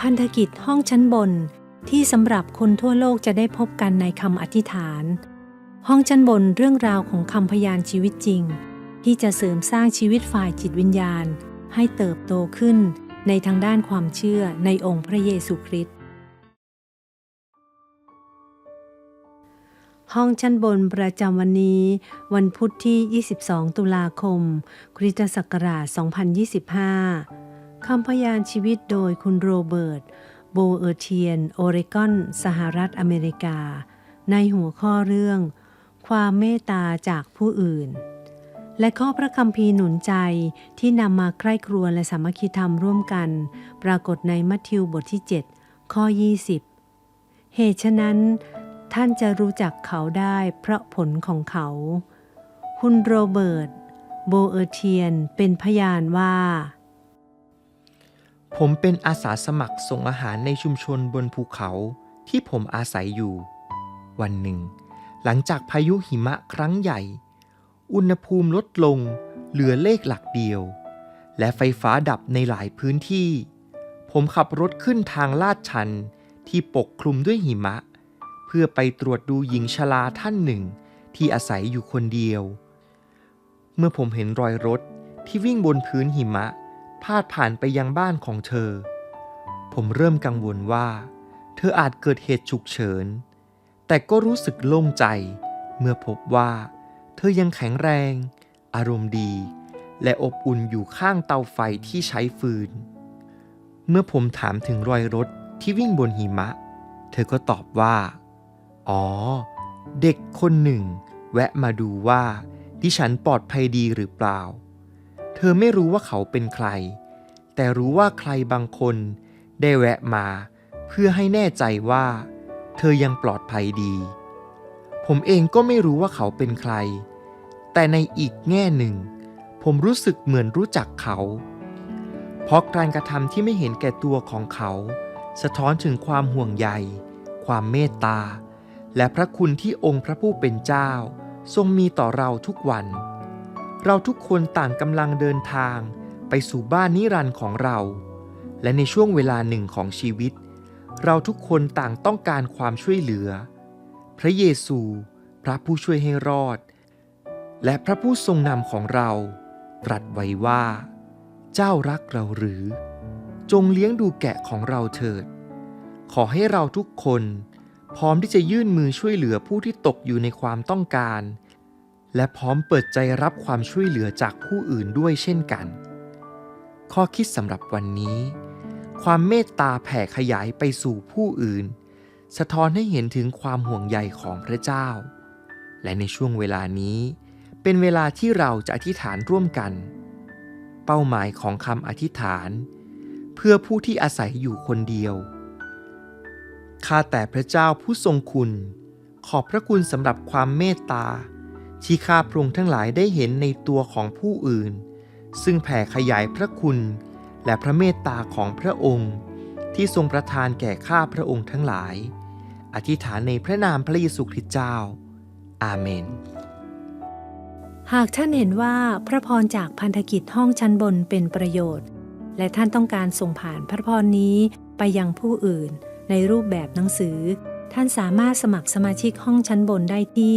พันธกิจห้องชั้นบนที่สำหรับคนทั่วโลกจะได้พบกันในคำอธิษฐาน ห้องชั้นบนเรื่องราวของคำพยานชีวิตจริง ที่จะเสริมสร้างชีวิตฝ่ายจิตวิญญาณ ให้เติบโตขึ้นในทางด้านความเชื่อในองค์พระเยซูคริสต์ห้องชั้นบนประจำวันนี้ วันพุธที่ 22 ตุลาคม คริสตศักราช 2025 คำพยานชีวิตโดยคุณโรเบิร์ต โบเออร์เทียน โอเรกอน สหรัฐอเมริกา ในหัวข้อเรื่อง ความเมตตาจากผู้อื่น และข้อพระคัมภีร์หนุนใจที่นำมาใคร่ครวญและสามัคคีธรรมร่วมกัน ปรากฏในมัทธิวบทที่ 7 ข้อ 20 เหตุฉะนั้นท่านจะรู้จักเขาได้เพราะผลของเขา คุณโรเบิร์ต โบเออร์เทียนเป็นพยานว่า ผมเป็นอาสาสมัครส่งอาหารในชุมชนบนภูเขาที่ผมอาศัยอยู่ วันหนึ่ง หลังจากพายุหิมะครั้งใหญ่ อุณหภูมิลดลงเหลือเลขหลักเดียว และไฟฟ้าดับในหลายพื้นที่ ผมขับรถขึ้นทางลาดชันที่ปกคลุมด้วยหิมะ เพื่อไปตรวจดูหญิงชราท่านหนึ่งที่อาศัยอยู่คนเดียว เมื่อผมเห็นรอยรถที่วิ่งบนพื้นหิมะ พาดผ่านไปยังบ้านของเธอ ผมเริ่มกังวลว่า เธออาจเกิดเหตุฉุกเฉิน แต่ก็รู้สึกโล่งใจ เมื่อพบว่า เธอยังแข็งแรง อารมณ์ดี และอบอุ่นอยู่ข้างเตาไฟที่ใช้ฟืน เมื่อผมถามถึงรอยรถที่วิ่งบนหิมะ เธอก็ตอบว่า อ๋อ เด็กคนหนึ่ง แวะมาดูว่าดิฉันปลอดภัยดีหรือเปล่า เธอไม่รู้ว่าเขาเป็นใคร แต่รู้ว่าใครบางคนได้แวะมาเพื่อให้แน่ใจว่า เธอยังปลอดภัยดี ผมเองก็ไม่รู้ว่าเขาเป็นใคร แต่ในอีกแง่หนึ่ง ผมรู้สึกเหมือนรู้จักเขา เพราะการกระทำที่ไม่เห็นแก่ตัวของเขา สะท้อนถึงความห่วงใย ความเมตตา และพระคุณที่องค์พระผู้เป็นเจ้า ทรงมีต่อเราทุกวัน เราทุกคนต่างกำลังเดินทางไปสู่บ้านนิรันดร์ของเรา และในช่วงเวลาหนึ่งของชีวิต เราทุกคนต่างต้องการความช่วยเหลือ พระเยซู พระผู้ช่วยให้รอด และพระผู้ทรงนำของเรา ตรัสไว้ว่า เจ้ารักเราหรือ จงเลี้ยงดูแกะของเราเถิด ขอให้เราทุกคน พร้อมที่จะยื่นมือช่วยเหลือผู้ที่ตกอยู่ในความต้องการ และพร้อมเปิดใจรับความช่วยเหลือจากผู้อื่นด้วยเช่นกัน ข้อคิดสำหรับวันนี้ ความเมตตาแผ่ขยายไปสู่ผู้อื่น สะท้อนให้เห็นถึงความห่วงใยของพระเจ้า และในช่วงเวลานี้ เป็นเวลาที่เราจะอธิษฐานร่วมกัน เป้าหมายของคำอธิษฐาน เพื่อผู้ที่อาศัยอยู่คนเดียวข้าแต่พระเจ้าผู้ทรงคุณ ขอบพระคุณสำหรับความเมตตา ที่ข้าพระองค์ทั้งหลายได้เห็นในตัวของผู้อื่น ซึ่งแผ่ขยายพระคุณและพระเมตตาของพระองค์ที่ทรงประทานแก่ข้าพระองค์ทั้งหลาย อธิษฐานในพระนามพระเยซูคริสต์เจ้า อาเมน หากท่านเห็นว่าพระพรจากพันธกิจห้องชั้นบนเป็นประโยชน์ และท่านต้องการส่งผ่านพระพรนี้ไปยังผู้อื่นในรูปแบบหนังสือ ท่านสามารถสมัครสมาชิกห้องชั้นบนได้ที่